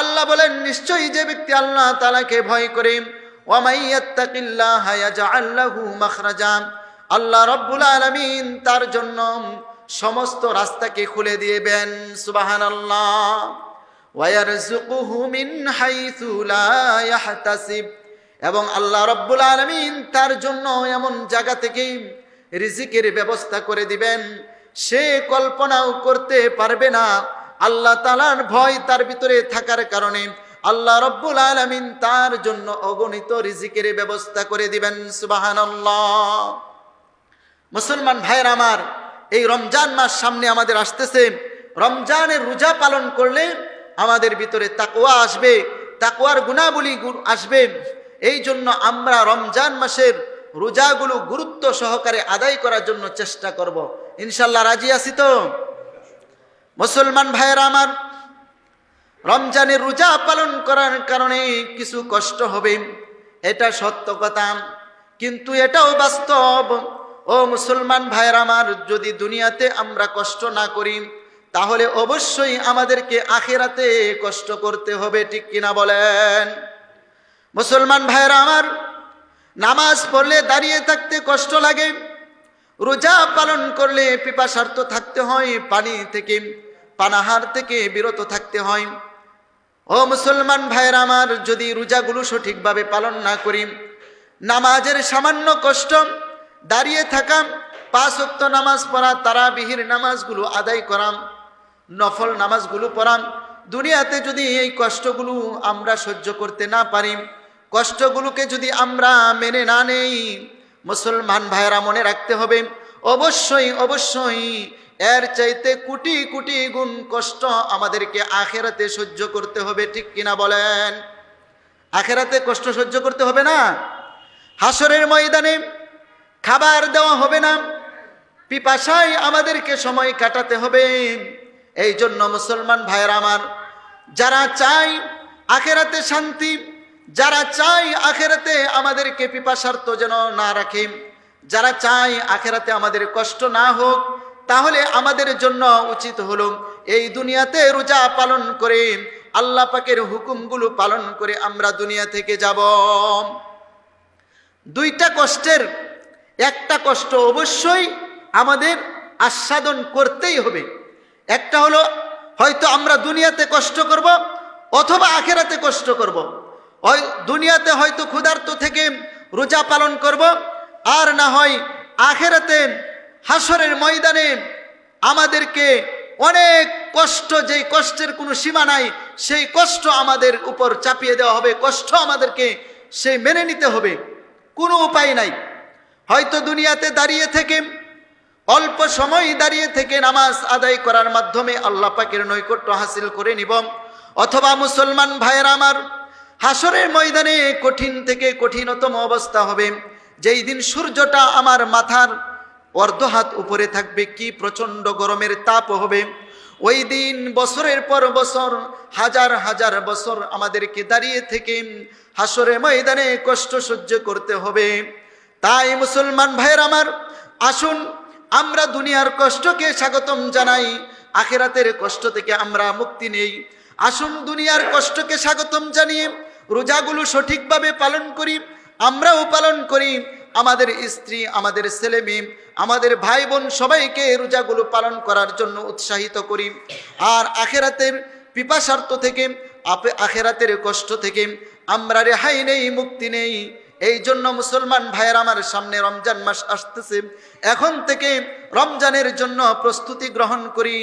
আল্লাহ বলেন, নিশ্চয়ই যে ব্যক্তি আল্লাহ তালাকে ভয় করে আল্লাহ রব্বুল আলমিন তার জন্য সমস্ত রাস্তাকে খুলে দিয়েবেন সুবাহান আল্লাহ এবং আল্লাহ রব্বুল আলমিন তার জন্য এমন জায়গা থেকেই রিজিকের ব্যবস্থা করে দিবেন, সে কল্পনাও করতে পারবে না। আল্লাহ তালার ভয় তার ভিতরে থাকার কারণে আল্লাহ রব্বুল আলমিন তার জন্য অগণিত রিজিকের ব্যবস্থা করে দিবেন সুবাহান মুসলমান ভাইয়ের আমার, এই রমজান মাস সামনে আমাদের আসতেছে। রমজানের রোজা পালন করলে আমাদের ভিতরে তাকুয়া আসবে তাকুয়ার গুণাবলী আসবে। এই জন্য আমরা রমজান মাসের রোজাগুলো গুরুত্ব সহকারে আদায় করার জন্য চেষ্টা করব। ইনশাল্লাহ রাজি আছি তো? মুসলমান ভাইয়েরা আমার রমজানের রোজা পালন করার কারণে কিছু কষ্ট হবে, এটা সত্য কথা, কিন্তু এটাও বাস্তব। ও মুসলমান ভাইয়ের আমার, যদি দুনিয়াতে আমরা কষ্ট না করি, তাহলে অবশ্যই আমাদেরকে আখেরাতে কষ্ট করতে হবে, ঠিক কিনা বলেন? মুসলমান ভাইয়েরা আমার, নামাজ পড়লে দাঁড়িয়ে থাকতে কষ্ট লাগে, রোজা পালন করলে পিপাসার্থ থাকতে হয় পানি থেকে। পানাহার থেকে বিরত থাকতে হয়। ও মুসলমান ভাইয়ের আমার, যদি রোজাগুলো সঠিকভাবে পালন না করি, নামাজের সামান্য কষ্ট, দাঁড়িয়ে থাকা, পাঁচ অক্ত নামাজ পড়া তারা বিহির নামাজগুলো আদায় করাম নফল নামাজগুলো পড়াম দুনিয়াতে যদি এই কষ্টগুলো আমরা সহ্য করতে না পারি, কষ্টগুলোকে যদি আমরা মেনে না নেই, মুসলমান ভাইয়েরা মনে রাখতে হবে, অবশ্যই অবশ্যই এর চাইতে কোটি কোটি গুণ কষ্ট আমাদেরকে আখেরাতে সহ্য করতে হবে, ঠিক কিনা বলেন? আখেরাতে কষ্ট সহ্য করতে হবে না? হাসরের ময়দানে খাবার দেওয়া হবে না? পিপাসায় আমাদেরকে সময় কাটাতে হবে। এই জন্য মুসলমান ভাইয়ের আমার, যারা চাই আখেরাতে শান্তি, যারা চাই আখেরাতে আমাদেরকে পিপাসার্থ যেন না রাখে, যারা চাই আখেরাতে আমাদের কষ্ট না হোক তাহলে আমাদের জন্য উচিত হলো এই দুনিয়াতে রোজা পালন করে আল্লাহ পাকের হুকুমগুলো পালন করে আমরা দুনিয়া থেকে যাব দুইটা কষ্টের একটা কষ্ট অবশ্যই আমাদের আস্বাদন করতেই হবে একটা হলো হয়তো আমরা দুনিয়াতে কষ্ট করব অথবা আখেরাতে কষ্ট করব। ওই দুনিয়াতে হয়তো ক্ষুধার্ত থেকে রোজা পালন করব, আর না হয় আখেরাতে হাসরের ময়দানে আমাদেরকে অনেক কষ্ট, যেই কষ্টের কোনো সীমা নাই, সেই কষ্ট আমাদের উপর চাপিয়ে দেওয়া হবে, কষ্ট আমাদেরকে সেই মেনে নিতে হবে। কোনো উপায় নাই। হয়তো দুনিয়াতে দাঁড়িয়ে থেকে, অল্প সময় দাঁড়িয়ে থেকে নামাজ আদায় করার মাধ্যমে আল্লাহ পাকের নৈকট্য হাসিল করে নিব। অথবা মুসলমান ভাইয়ের আমার হাসরের ময়দানে কঠিন থেকে কঠিনতম অবস্থা হবে। যেই দিন সূর্যটা আমার মাথার অর্ধ হাত উপরে থাকবে, কি প্রচণ্ড গরমের তাপ হবে। ওই দিন বছরের পর বছর, হাজার হাজার বছর আমাদেরকে দাঁড়িয়ে থেকে হাসরে ময়দানে কষ্ট সহ্য করতে হবে। তাই মুসলমান ভাইয়ের আমার, আসুন আমরা দুনিয়ার কষ্টকে স্বাগতম জানাই, আখেরাতের কষ্ট থেকে আমরা মুক্তি নেই। আসুন দুনিয়ার কষ্টকে স্বাগতম জানিয়ে রোজাগুলো সঠিকভাবে পালন করি, আমরাও পালন করি আমাদের স্ত্রী, আমাদের ছেলে মেয়ে, আমাদের ভাই বোন সবাইকে রোজাগুলো পালন করার জন্য উৎসাহিত করি। আর আখেরাতের পিপাসার্থ থেকে, আপে, আখেরাতের কষ্ট থেকে আমরা রেহাই নেই, মুক্তি নেই। এই জন্য মুসলমান ভাইয়ের আমার সামনে রমজান মাস আসতেছে। এখন থেকে রমজানের জন্য প্রস্তুতি গ্রহণ করি।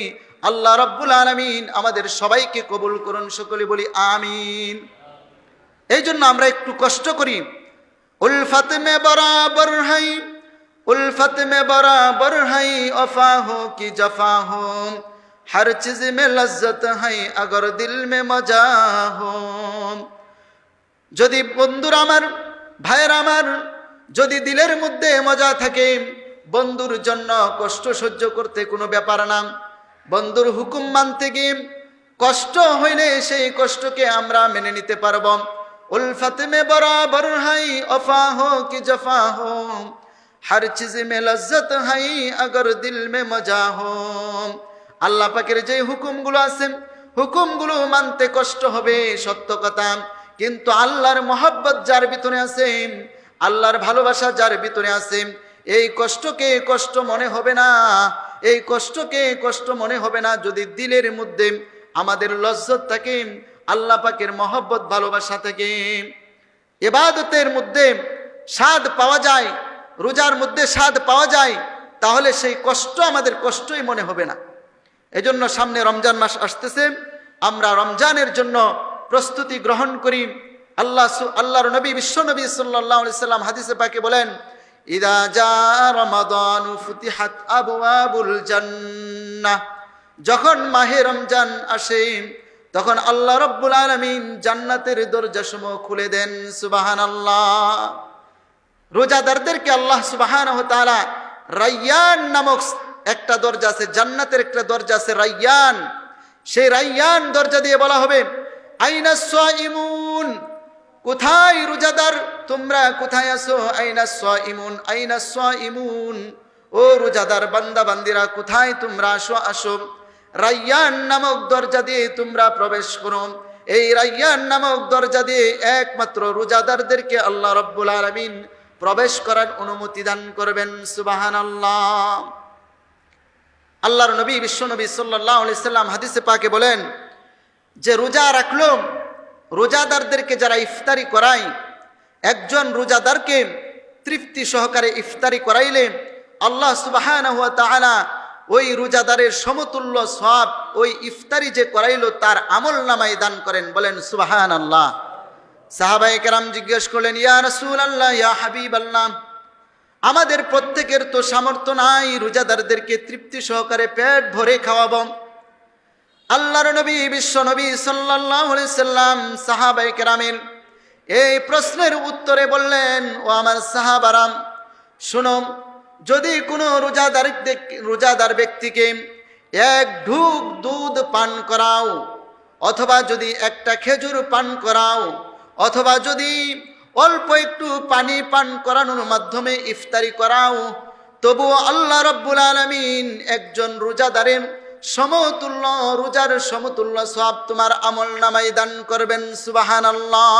আল্লাহ রব্বুল আলমিন আমাদের সবাইকে কবুল করুন, সকলে বলি আমিন। এই জন্য আমরা একটু কষ্ট করি। উলফত মে বরাবর হাই উলফত মে বরাবর হাই, অফা হো কি জফা হো। হর চিজ মে লজ্জত হাই, আগর দিল মে মজা হো। যদি বন্ধুর আমার, ভাইয়ের আমার, যদি দিলের মধ্যে মজা থাকে, বন্ধুর জন্য কষ্ট সহ্য করতে কোনো ব্যাপার না। বন্ধুর হুকুম মানতে গিয়ে কষ্ট হইলে সেই কষ্টকে আমরা মেনে নিতে পারব। উলফত মে বরাবর হাই, অফা হো কি জফা হো। হর চিজ মে লজ্জত হাই, আগর দিল মে মজা হো। আল্লাহ পাকের যে হুকুমগুলো আছে, হুকুমগুলো মানতে কষ্ট হবে, সত্য কথা। কিন্তু আল্লাহর মহাব্বত যার ভিতরে আছে, আল্লাহর ভালোবাসা যার ভিতরে আছে, এই কষ্টকে কষ্ট মনে হবে না। এই কষ্টকে কষ্ট মনে হবে না, যদি দিলের মধ্যে আমাদের লজ্জত থাকে আল্লাহ পাকের মহব্বত, ভালোবাসা থেকে এবাদতের মধ্যে স্বাদ পাওয়া যায়, রোজার মধ্যে স্বাদ পাওয়া যায়, তাহলে সেই কষ্ট আমাদের কষ্টই মনে হবে না। এজন্য সামনে রমজান মাস আসতেছে, আমরা রমজানের জন্য প্রস্তুতি গ্রহণ করি। আল্লাহ আল্লাহর নবী, বিশ্ব নবী সাল্লাহ সাল্লাম হাদিসে পাকে বলেন, ইদা যা আবু আবুল যখন মাহে রমজান আসে তখন আল্লাহ রব্বুল আলমিন জান্নাতের দরজা সমূহ খুলে দেন সুবাহান আল্লাহ রোজাদারদেরকে আল্লাহ সুবাহান তাআলা রাইয়ান নামক একটা দরজা আছে, জান্নাতের একটা দরজা আছে, রাইয়ান। সেই রাইয়ান দরজা দিয়ে বলা হবে, আইনা ইমুন কোথায় রোজাদার? তোমরা কোথায় আছো? আইনা ইমুন আইনা ইমুন ও রোজাদার বান্দা বান্দিরা কোথায় তোমরা আসো আসো। রাইয়ান নামক দরজা দিয়ে তোমরা প্রবেশ করো। এই রাইয়ান নামক দরজা দিয়ে একমাত্র রোজাদারদেরকে আল্লাহ রব্বুল আলমিন প্রবেশ করার অনুমতি দান করবেন। সুবাহান আল্লাহ আল্লাহর নবী বিশ্বনবী সাল্লাহ সাল্লাম হাদিসে পাকে বলেন যে রোজা রাখল, রোজাদারদেরকে যারা ইফতারি করায়, একজন রোজাদারকে তৃপ্তি সহকারে ইফতারি করাইলে আল্লাহ সুবাহান হুয়া তাআলা ওই রোজাদারের সমতুল্য সব ওই ইফতারি যে করাইলো, তার আমল নামায় দান করেন, বলেন সুবাহান আল্লাহ সাহাবাই কেরাম জিজ্ঞেস করলেন, ইয়া রসুল আল্লাহ ইয়া হাবিব আল্লাহ আমাদের প্রত্যেকের তো সামর্থ্য নাই রোজাদারদেরকে তৃপ্তি সহকারে পেট ভরে খাওয়াবো। আল্লাহর নবী, বিশ্ব নবী সাল্লাহ সাল্লাম সাহাবাই কেরামের এই প্রশ্নের উত্তরে বললেন, ও আমার সাহাবারাম, শুনো যদি কোনো রোজাদার রোজাদার ব্যক্তিকে এক ঢুক দুধ পান করাও, অথবা যদি একটা খেজুর পান করাও, অথবা যদি অল্প একটু পানি পান করানোর মাধ্যমে ইফতারি করাও, তবুও আল্লাহ রব্বুল আলমিন একজন রোজাদারের সমতুল্য, রোজার সমতুল্য সব তোমার আমল নামাই দান করবেন সুবাহান আল্লাহ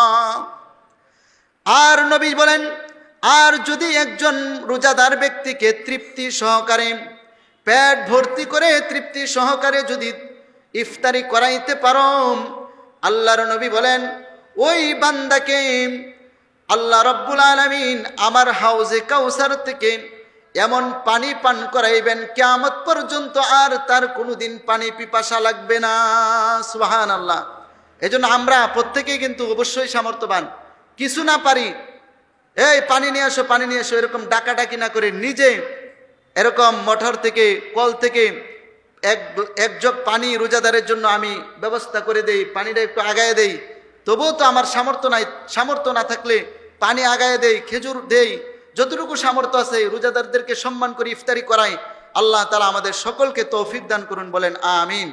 আর নবী বলেন আর যদি একজন রোজাদার ব্যক্তিকে তৃপ্তি সহকারে পেট ভর্তি করে তৃপ্তি সহকারে যদি ইফতারি করাইতে পারো আল্লাহর নবী বলেন, ওই বান্দাকে আল্লাহ রব্বুল আলমিন আমার হাউজে কাউসার থেকে এমন পানি পান করাইবেন, কেয়ামত পর্যন্ত আর তার কোনোদিন পানি পিপাসা লাগবে না। সুহান আল্লাহ এজন্য আমরা প্রত্যেকেই কিন্তু অবশ্যই সামর্থ্যবান। কিছু না পারি এই, পানি নিয়ে আসো পানি নিয়ে আসো এরকম ডাকাডাকি না করে নিজে এরকম মঠর থেকে, কল থেকে এক এক পানি রোজাদারের জন্য আমি ব্যবস্থা করে দেই, পানিটা একটু আগায় দেই। তবুও তো আমার সামর্থ্য নাই, সামর্থ্য না থাকলে পানি আগায় দেই, খেজুর দেই। যতটুকু সামর্থ্য আছে, রোজাদারদেরকে সম্মান করে ইফতারি করাই। আল্লাহ তালা আমাদের সকলকে তৌফিক দান করুন, বলেন আমিন।